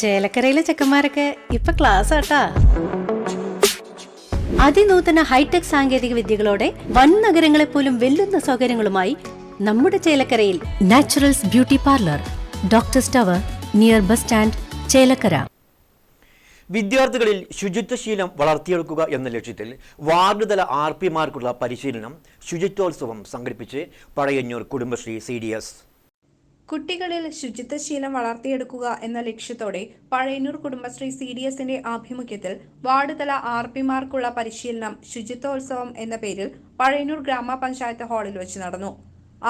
ചേലക്കരയിലെ ചെക്കന്മാരൊക്കെ ഇപ്പൊ ക്ലാസ് ആട്ടാ അതിനൂതന ഹൈടെക് സാങ്കേതിക വിദ്യകളോടെ വൻ നഗരങ്ങളെ പോലും വെല്ലുന്ന സൗകര്യങ്ങളുമായി നമ്മുടെ ചേലക്കരയിൽ Naturals beauty parlour doctor tower near bus stand Chelakkara. വിദ്യാർത്ഥികളിൽ ശുചിത്വശീലം വളർത്തിയെടുക്കുക എന്ന ലക്ഷ്യത്തിൽ വാർഡ് തല ആർ പിമാർക്കുള്ള പരിശീലനം ശുചിത്വോത്സവം സംഘടിപ്പിച്ച് Pazhayannur Kudumbashree C D S. കുട്ടികളിൽ ശുചിത്വശീലം വളർത്തിയെടുക്കുക എന്ന ലക്ഷ്യത്തോടെ പഴയന്നൂർ കുടുംബശ്രീ സി ഡി എസിന്റെ ആഭിമുഖ്യത്തിൽ വാർഡ് തല ആർ പിമാർക്കുള്ള പരിശീലനം ശുചിത്വോത്സവം എന്ന പേരിൽ പഴയന്നൂർ ഗ്രാമപഞ്ചായത്ത് ഹാളിൽ വെച്ച് നടന്നു.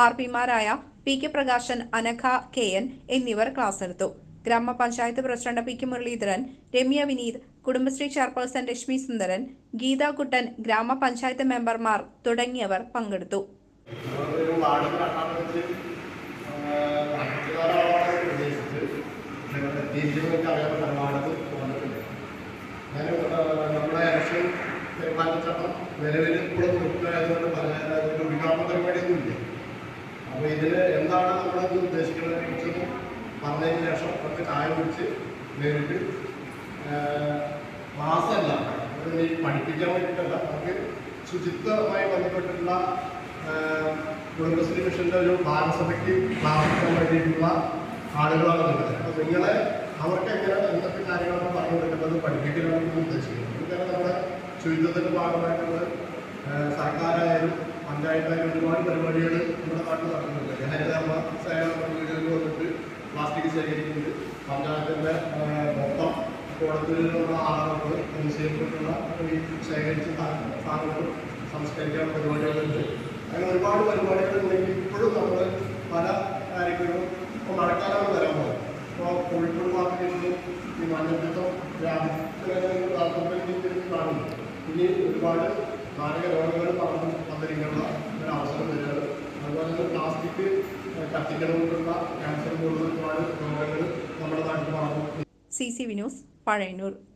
R പിമാരായ P K Prakashan Anagha K N എന്നിവർ ക്ലാസ് എടുത്തു ഗ്രാമപഞ്ചായത്ത് president P K Muraleedharan Ramya Vineeth Kudumbashree chairperson Rashmi Sundaran Geetha Kuttan ഗ്രാമപഞ്ചായത്ത് മെമ്പർമാർ തുടങ്ങിയവർ പങ്കെടുത്തു. ഉദ്ദേശിച്ച് ഞങ്ങൾ എത്തിയിരിക്കുന്നതൊക്കെ അറിയാൻ പരമാവധി വന്നിട്ടുണ്ട് ഞാൻ നമ്മുടെ ഇലക്ഷൻ പെരുമാറ്റച്ചട്ടം നിലവിൽ ഇപ്പോൾ നിർത്തലായതുകൊണ്ട് പല ഒരു വികാമ പരിപാടിയൊന്നുമില്ല അപ്പോൾ ഇതിൽ എന്താണ് നമ്മളത് ഉദ്ദേശിക്കുന്നതിനെ കുറിച്ചൊന്ന് പറഞ്ഞതിന് ശേഷം കുറച്ച് ചായ കുടിച്ച് നേരിട്ട് ഈ പഠിപ്പിക്കാൻ വേണ്ടിയിട്ടല്ല നമുക്ക് ശുചിത്വമായി ബന്ധപ്പെട്ടിട്ടുള്ള കുടുംബശ്രീ മിഷന്റെ ഒരു ഭാരതസഭയ്ക്ക് ക്ലാസ് എടുക്കാൻ വേണ്ടിയിട്ടുള്ള ആളുകളാണ് നിങ്ങളെ അപ്പോൾ നിങ്ങളെ അവർക്ക് എങ്ങനെ എന്തൊക്കെ കാര്യങ്ങളാണ് പറഞ്ഞു കൊടുക്കുന്നത് പഠിപ്പിക്കണമെന്ന് ഉദ്ദേശിക്കുന്നത് നമുക്കറിയാം നമ്മുടെ ശുചിത്വത്തിന്റെ ഭാഗമായിട്ടുള്ള സർക്കാരായാലും പഞ്ചായത്തായാലും ഒരുപാട് പരിപാടികൾ നമ്മുടെ നാട്ടിൽ നടക്കുന്നുണ്ട്. ഹരിതകർമ്മ സേന വീടുകളിൽ വന്നിട്ട് പ്ലാസ്റ്റിക് ശേഖരിക്കുന്നത് പഞ്ചായത്തിന്റെ മൊത്തം കോടത്തിലുള്ള ആളുകൾ ഈ ശേഖരിച്ച സാധനങ്ങൾ സംസ്കരിക്കാനുള്ള അങ്ങനെ ഒരുപാട് പരിപാടികൾ ഉണ്ടെങ്കിൽ ഇപ്പോഴും നമ്മൾ പല കാര്യങ്ങളും ഇപ്പോൾ മഴക്കാലമാണ് വരാൻ പോകുന്നത് അപ്പോൾ കോഴിക്കോട് മാർക്കറ്റിൽ ഈ മഞ്ഞപ്പിത്തം വ്യാപിക്കുന്നതിന് കാണുന്നു ഇനി ഒരുപാട് മാരക രോഗങ്ങൾ പറഞ്ഞു വന്നിരിക്കുന്ന ഒരു അവസരം വരികയാണ് അതുപോലെ തന്നെ പ്ലാസ്റ്റിക് കത്തിക്കണം കൊണ്ടുള്ള ക്യാൻസർ പോലുള്ള ഒരുപാട് രോഗങ്ങൾ നമ്മുടെ നാട്ടിൽ പറഞ്ഞു സി സി വിനോസ് പഴയന്നൂർ.